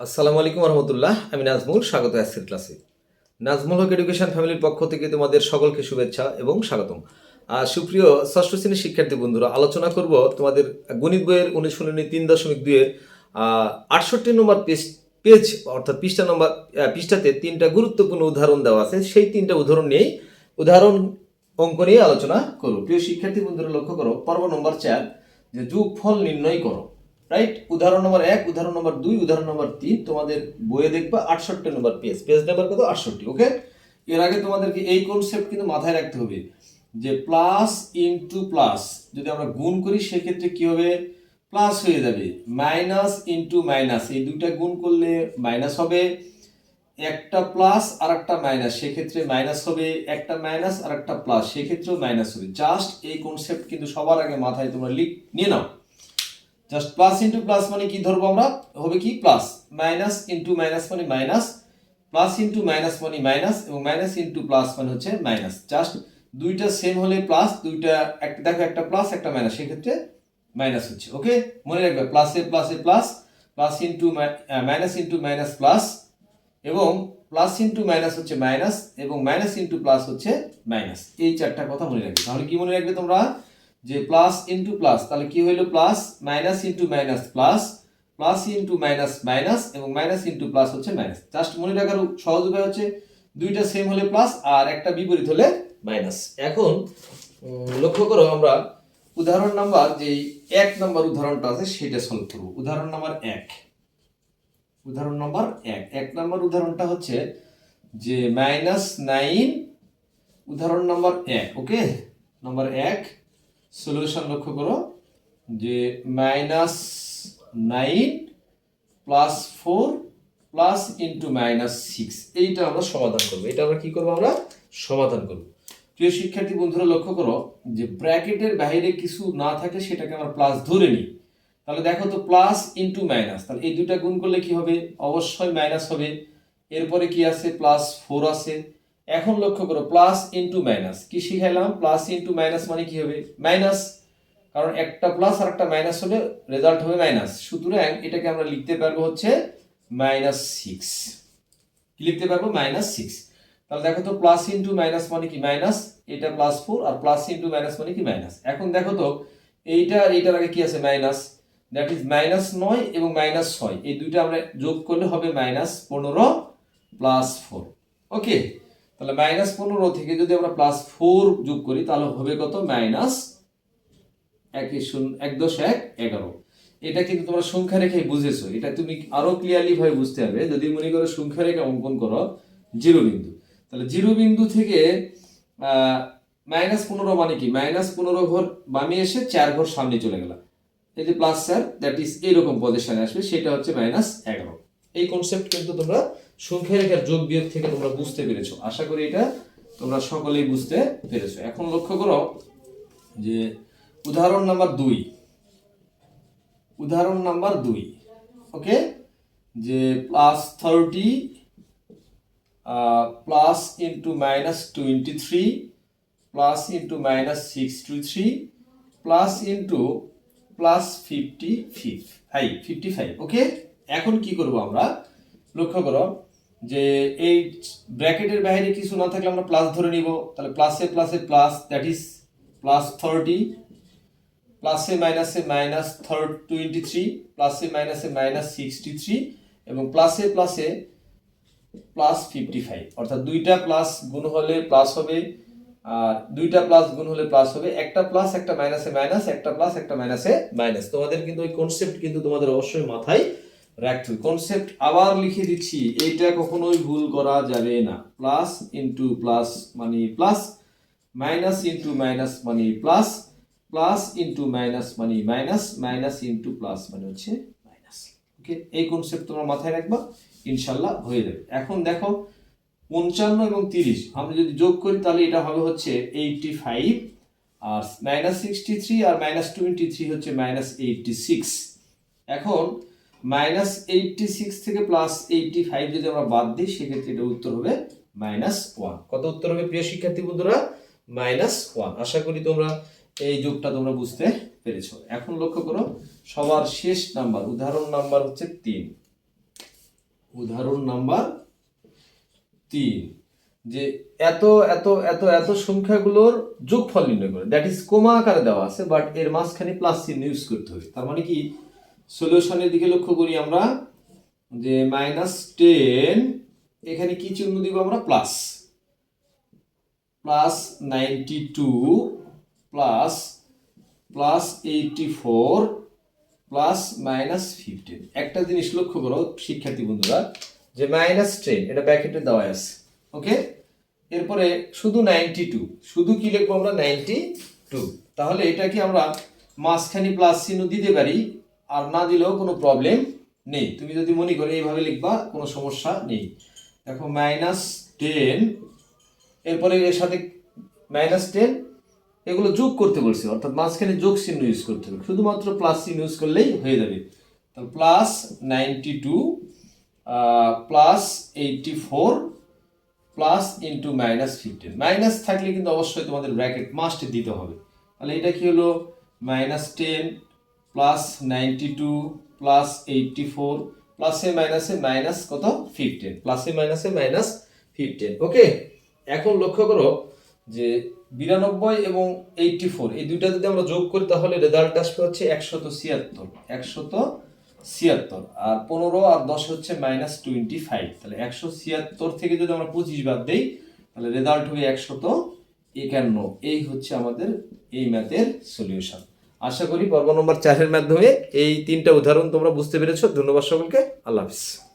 আসসালামু আলাইকুম রহমতুল্লাহ আমি নাজমুল, স্বাগত আজকের ক্লাসে। নাজমুল হক এডুকেশন ফ্যামিলির পক্ষ থেকে তোমাদের সকলকে শুভেচ্ছা এবং স্বাগতম। আর সুপ্রিয় ষষ্ঠ শ্রেণির শিক্ষার্থী বন্ধুরা, আলোচনা করব তোমাদের গণিত বইয়ের অনুশীলনী তিন দশমিক দুইয়ের আটষট্টি নম্বর পেজ পেজ অর্থাৎ পৃষ্ঠা নম্বর পৃষ্ঠাতে তিনটা গুরুত্বপূর্ণ উদাহরণ দেওয়া আছে। সেই তিনটা উদাহরণ নিয়েই, উদাহরণ অঙ্ক নিয়ে আলোচনা করো প্রিয় শিক্ষার্থী বন্ধুরা, লক্ষ্য করো, পর্ব নম্বর চার, যে যোগফল নির্ণয় করো। রাইট উদাহরণ নম্বর এক, উদাহরণ নম্বর দুই, উদাহরণ নম্বর তিন, তোমাদের বইয়ে দেখবা আটষট্টি নম্বর পেজ। পেজ নাম্বার কত? আটষট্টি ওকে এর আগে তোমাদেরকে এই কনসেপ্ট কিন্তু মাথায় রাখতে হবে যে প্লাস ইনটু প্লাস যদি আমরা গুণ করি, সেক্ষেত্রে কি হবে? প্লাস হয়ে যাবে। মাইনাস ইনটু মাইনাস এই দুইটা গুণ করলে মাইনাস হবে। একটা প্লাস আর একটা মাইনাস সেক্ষেত্রে মাইনাস হবে। একটা মাইনাস আর একটা প্লাস সেক্ষেত্রেও মাইনাস হবে। জাস্ট এই কনসেপ্ট কিন্তু সবার আগে মাথায় তোমরা লিখ নিয়ে নাও। জাস্ট প্লাস ইন্টু প্লাস মানে কি ধরবো আমরা? হবে কি? প্লাস মাইনাস ইন্টু মাইনাস মানে মাইনাস প্লাস ইন্টু মাইনাস মানে মাইনাস এবং মাইনাস ইন্টু প্লাস মানে হচ্ছে মাইনাস জাস্ট দুইটা সেম হলে প্লাস দুইটা একটা দেখো একটা প্লাস একটা মাইনাস সেক্ষেত্রে মাইনাস হচ্ছে ওকে মনে রাখবে প্লাসে প্লাসে plus plus into minus into minus plus এবং প্লাস ইন্টু মাইনাস হচ্ছে মাইনাস এবং মাইনাস ইন্টু প্লাস হচ্ছে মাইনাস এই চারটা কথা মনে রাখবে। তাহলে কি মনে রাখবে তোমরা? যে প্লাস ইন্টু প্লাস তাহলে কি হইল plus minus into minus plus plus into minus minus এবং মাইনাস ইন্টু প্লাস হচ্ছে মাইনাস জাস্ট মনে রাখার সহজ উপায় হচ্ছে দুইটা সেম হলে প্লাস আর একটা বিপরীত হলে মাইনাস এখন লক্ষ্য করো আমরা উদাহরণ নাম্বার যে এক নাম্বার উদাহরণটা আছে সেটা সলভ করব। উদাহরণ নাম্বার এক। উদাহরণ নাম্বার এক। এক নাম্বার উদাহরণটা হচ্ছে যে মাইনাস নাইন উদাহরণ নাম্বার এক ওকে নাম্বার এক সলিউশন লক্ষ্য করো যে minus nine plus four plus into minus six এইটা আমরা সমাধান করব। এটা আমরা কি করব আমরা? সমাধান করব। প্রিয় শিক্ষার্থী বন্ধুরা, লক্ষ্য করো যে ব্র্যাকেটের বাইরে কিছু না থাকে, সেটাকে আমরা প্লাস ধরে নিই। তাহলে দেখো তো প্লাস ইন্টু মাইনাস তাহলে এই দুইটা গুণ করলে কি হবে? অবশ্যই মাইনাস হবে। এরপরে কি আছে? প্লাস ফোর আছে। এখন লক্ষ্য করো প্লাস ইন্টু মাইনাস কি শিখাইলাম? প্লাস ইন্টু মাইনাস মানে কি হবে? মাইনাস কারণ একটা প্লাস আর একটা মাইনাস হলে রেজাল্ট হবে মাইনাস সুতরাং এটাকে আমরা লিখতে পারব হচ্ছে মাইনাস সিক্স কি লিখতে পারব? মাইনাস সিক্স তাহলে দেখো তো প্লাস ইন্টু মাইনাস মানে কি মাইনাস এটা প্লাস ফোর আর প্লাস ইন্টু মাইনাস মানে কি মাইনাস এখন দেখো তো, এইটা আর এইটার আগে কি আছে? মাইনাস দ্যাট ইজ মাইনাস নয় এবং মাইনাস ছয়। এই দুইটা আমরা যোগ করলে হবে মাইনাস পনেরো প্লাস ফোর ওকে তাহলে মাইনাস পনেরো থেকে যদি আমরা প্লাস ফোর যোগ করি, তাহলে হবে কত? মাইনাস এক শূন্য, এক দশ এক এগারো। এটা কিন্তু তোমরা সংখ্যা রেখে বুঝেছ। এটা তুমি আরও ক্লিয়ারলি ভাবে বুঝতে হবে যদি মনে করো সংখ্যা রেখে অঙ্কন করো, জিরো বিন্দু। তাহলে জিরো বিন্দু থেকে মাইনাস পনেরো মানে কি? মাইনাস পনেরো ঘর বামে এসে চার ঘর সামনে চলে গেলাম। এই যে প্লাস স্যার দ্যাট ইজ এইরকম পজিশনে আসবে, সেটা হচ্ছে মাইনাস এগারো। এই কনসেপ্ট কিন্তু তোমরা সংখ্যা রেখার যোগ বিয়োগ থেকে তোমরা বুঝতে পেরেছ। আশা করি এটা তোমরা সকলেই বুঝতে পেরেছ। এখন লক্ষ্য করো যে উদাহরণ নাম্বার দুই। উদাহরণ নাম্বার দুই, ওকে? যে plus thirty plus into minus twenty three plus into minus sixty three plus into plus fifty fif five fifty five okay এখন কি করব আমরা? লক্ষ্য করো যে এই ব্র্যাকেটের বাইরে কিছু না থাকলে আমরা প্লাস ধরে নিব। তাহলে প্লাসে প্লাসে plus that is plus thirty প্লাসে মাইনাসে মাইনাস থার্ড টোয়েন্টি থ্রি প্লাসে মাইনাসে মাইনাস সিক্সটি থ্রি এবং প্লাসে প্লাসে প্লাস ফিফটি ফাইভ অর্থাৎ দুইটা প্লাস গুণ হলে প্লাস হবে, আর দুইটা প্লাস গুণ হলে প্লাস হবে, একটা প্লাস একটা মাইনাসে মাইনাস একটা প্লাস একটা মাইনাসে মাইনাস তোমাদের কিন্তু ওই কনসেপ্ট কিন্তু তোমাদের অবশ্যই মাথায় রাখতে কনসেপ্ট আবার লিখে দিচ্ছি এইটা কখনোই ভুল করা যাবে না। প্লাস ইন্টু প্লাস মানে প্লাস মাইনাস ইন্টু মাইনাস মানে প্লাস প্লাস ইন্টু মাইনাস মানে মাইনাস মাইনাস ইন্টু প্লাস মানে হচ্ছে মাইনাস ওকে এই কনসেপ্ট তোমরা মাথায় রাখবা, ইনশাল্লাহ হয়ে যাবে। এখন দেখো, পঞ্চান্ন এবং তিরিশ, আমরা যদি যোগ করি, তাহলে এটা হবে হচ্ছে এইটটি ফাইভ আর মাইনাস সিক্সটি থ্রি আর মাইনাস টোয়েন্টি থ্রি হচ্ছে মাইনাস এইটটি সিক্স এখন মাইনাস এইটটি সিক্স থেকে প্লাস এইটটি ফাইভ যদি আমরা বাদ দিই, সেক্ষেত্রে এটা উত্তর হবে মাইনাস ওয়ান কত উত্তর হবে প্রিয় শিক্ষার্থী বন্ধুরা? মাইনাস ওয়ান আশা করি তোমরা এই যোগটা তোমরা বুঝতে পেরেছ। এখন লক্ষ্য করো, সবার শেষ নাম্বার, উদাহরণ নাম্বার হচ্ছে তিন। উদাহরণ নাম্বার তিন। যে এত এত এত এত সংখ্যাগুলোর যোগফল নির্ণয় করে। দ্যাট ইজ কোমা আকারে দেওয়া আছে বাট এর মাঝখানে প্লাস চিহ্ন ইউজ করতে হবে। তার মানে কি? সলিউশনের দিকে লক্ষ্য করি আমরা, যে মাইনাস টেন এখানে কি চিহ্ন দিব আমরা? Plus plus ninety two plus plus eighty four plus minus fifteen একটা জিনিস লক্ষ্য করো, শিক্ষার্থী বন্ধুরা, যে মাইনাস টেন এটা ব্যাকেটে দেওয়া আছে। ওকে এরপরে শুধু নাইনটি টু শুধু কি লিখব আমরা? নাইনটি টু তাহলে এটাকে আমরা মাঝখানে প্লাস চিহ্ন দিতে পারি। আর না দিলেও কোনো প্রবলেম নেই। তুমি যদি মনে করো এইভাবে লিখবা, কোনো সমস্যা নেই। দেখো মাইনাস টেন এরপরে এর সাথে মাইনাস টেন এগুলো যোগ করতে বলছে, অর্থাৎ মাঝখানে যোগ চিহ্ন ইউজ করতে হবে। শুধুমাত্র প্লাস চিহ্ন ইউজ করলেই হয়ে যাবে। তাহলে plus ninety two plus eighty four plus into minus fifteen minus থাকলে কিন্তু অবশ্যই তোমাদের ব্র্যাকেট মাস্ট দিতে হবে। তাহলে এটা কি হলো? Minus ten plus ninety two plus eighty four প্লাসে মাইনাসে মাইনাস কত? ফিফটিন প্লাসে মাইনাসে মাইনাস ফিফটিন ওকে এখন লক্ষ্য করো যে বিরানব্বই এবং এইটটি ফোর এই দুইটা যদি আমরা যোগ করি তাহলে রেজাল্ট আসবে হচ্ছে একশত ছিয়াত্তর একশত ছিয়াত্তর। আর পনেরো আর দশ হচ্ছে মাইনাস টোয়েন্টি ফাইভ তাহলে একশো ছিয়াত্তর থেকে যদি আমরা পঁচিশ বাদ দেই, তাহলে রেজাল্ট হবে একশত একান্ন। এই হচ্ছে আমাদের এই ম্যাথের সলিউশন আশা করি পর্ব নম্বর চারের মাধ্যমে এই তিনটা উদাহরণ তোমরা বুঝতে পেরেছ। ধন্যবাদ সকলকে। আল্লাহ হাফিজ।